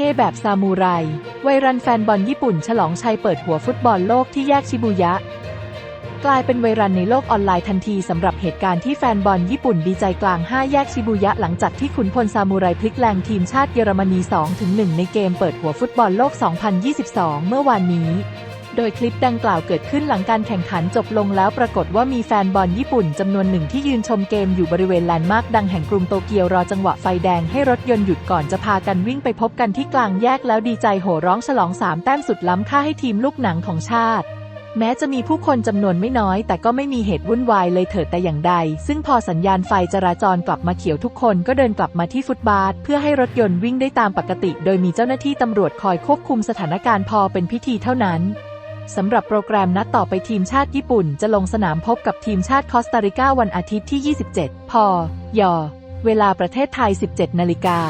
เฮแบบซามูไรไวรันแฟนบอลญี่ปุ่นฉลองชัยเปิดหัวฟุตบอลโลกที่แยกชิบูยะ กลายเป็นไวรันในโลกออนไลน์ทันทีสำหรับเหตุการณ์ที่แฟนบอลญี่ปุ่นดีใจกลาง 5 แยกชิบูยะหลังจากที่ขุนพลซามูไรพลิกแรงทีมชาติเยอรมนี 2-1 ในเกมเปิดหัวฟุตบอลโลก 2022 เมื่อวานนี้ โดยคลิปดังกล่าวเกิดขึ้นหลังการแข่งขันจบลงแล้วปรากฏว่ามีแฟนบอลญี่ปุ่นจำนวนหนึ่งที่ยืนชมเกมอยู่บริเวณแลนด์มาร์คดังแห่งกรุงโตเกียวรอจังหวะไฟแดงให้รถยนต์หยุดก่อนจะพากันวิ่งไปพบกันที่กลางแยกแล้วดีใจโห่ร้องฉลองสามแต้มสุดล้ำค่าให้ทีมลูกหนังของชาติแม้จะมีผู้คนจำนวนไม่น้อย แต่ก็ไม่มีเหตุวุ่นวายเลยเถิดแต่อย่างใด ซึ่งพอสัญญาณไฟจราจรกลับมาเขียวทุกคนก็เดินกลับมาที่ฟุตบาท เพื่อให้รถยนต์วิ่งได้ตามปกติ โดยมีเจ้าหน้าที่ตำรวจคอยควบคุมสถานการณ์พอเป็นพิธีเท่านั้น สำหรับโปรแกรมนัดต่อไปทีมชาติญี่ปุ่นจะลงสนามพบกับทีมชาติคอสตาริกาวันอาทิตย์ที่ 27 พย เวลาประเทศไทย 17 นาฬิกา